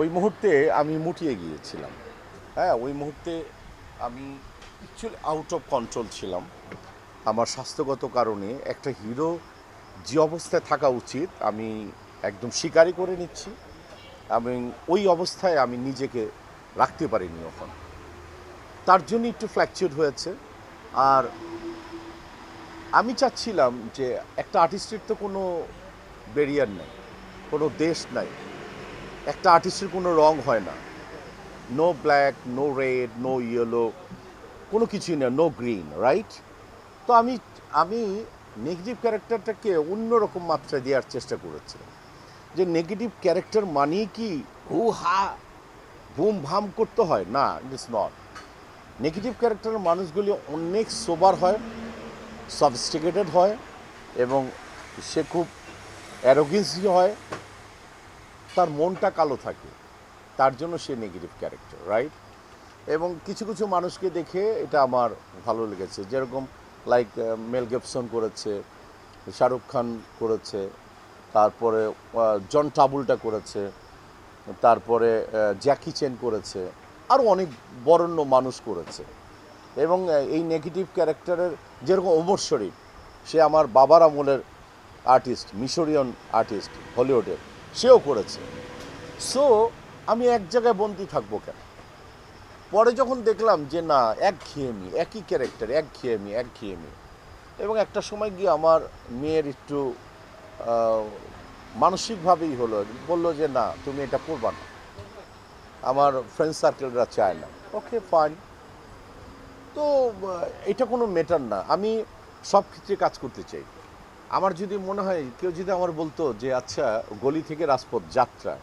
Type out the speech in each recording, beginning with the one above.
ওই মুহূর্তে আমি মুটিয়ে গিয়েছিলাম। হ্যাঁ ওই মুহূর্তে আমি অ্যাকচুয়ালি আউট অফ কন্ট্রোল ছিলাম। আমার স্বাস্থ্যগত কারণে একটা হিরো যে অবস্থায় থাকা উচিত, আমি একদম স্বীকারই করে নিচ্ছি এবং ওই অবস্থায় আমি নিজেকে রাখতে পারিনি ওখানে তার জন্য একটু ফ্ল্যাকচুয়েট হয়েছে। আর আমি চাচ্ছিলাম যে একটা আর্টিস্টের তো কোনো ব্যারিয়ার নেই, কোনো দেশ নাই। একটা আর্টিস্টের কোনো রং হয় না। No black no red no yellow কোনো কিছুই না নো গ্রিন রাইট তো আমি আমি নেগেটিভ ক্যারেক্টারটাকে অন্যরকম মাত্রা দেওয়ার চেষ্টা করেছি। যে নেগেটিভ ক্যারেক্টার মানেই কি হু হা বুম ভাম করতে হয়? না ইটস নট নেগেটিভ ক্যারেক্টারের মানুষগুলি অনেক সোবার হয় সফিস্টিকেটেড হয়, এবং সে খুব অ্যারোগেন্সি হয় তার মনটা কালো থাকে। তার জন্য সে নেগেটিভ ক্যারেক্টার রাইট এবং কিছু কিছু মানুষকে দেখে এটা আমার ভালো লেগেছে। যেরকম লাইক মেল গেপসন করেছে শাহরুখ খান করেছে, তারপরে জন টাবুলটা করেছে, তারপরে জ্যাকি চেন করেছে আরও অনেক বরণ্য মানুষ করেছে। এবং এই নেগেটিভ ক্যারেক্টারের যেরকম ওমর শরীফ, সে আমার বাবার আমলের আর্টিস্ট মিশরিয়ান আর্টিস্ট হলিউডের সেও করেছে। সো আমি এক জায়গায় বন্দি থাকব কেন? পরে যখন দেখলাম যে না এক ঘিয়েমি একই ক্যারেক্টার এক ঘিয়েমি এক ঘিয়েমি এবং একটা সময় গিয়ে আমার মেয়ের একটু মানসিকভাবেই হলো, বলল যে না, তুমি এটা করবা না। আমার ফ্রেন্ড সার্কেলরা চায় না। ওকে ফাইন তো এটা কোনো মেটার না। আমি সব ক্ষেত্রে কাজ করতে চাই। আমার যদি মনে হয়, কেউ যদি আমার বলতো যে আচ্ছা গলি থেকে রাজপথ যাত্রা,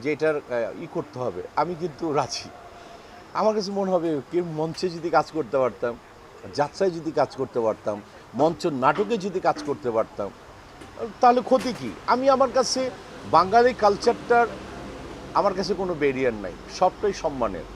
যে এটার ই করতে হবে, আমি কিন্তু রাজি। আমার কাছে মনে হবে, কেউ মঞ্চে যদি কাজ করতে পারতাম, যাত্রায় যদি কাজ করতে পারতাম, মঞ্চ নাটকে যদি কাজ করতে পারতাম, তাহলে ক্ষতি কি? আমি আমার কাছে বাঙালি কালচারটার আমার কাছে কোনো ব্যারিয়ার নাই। সবটাই সম্মানের।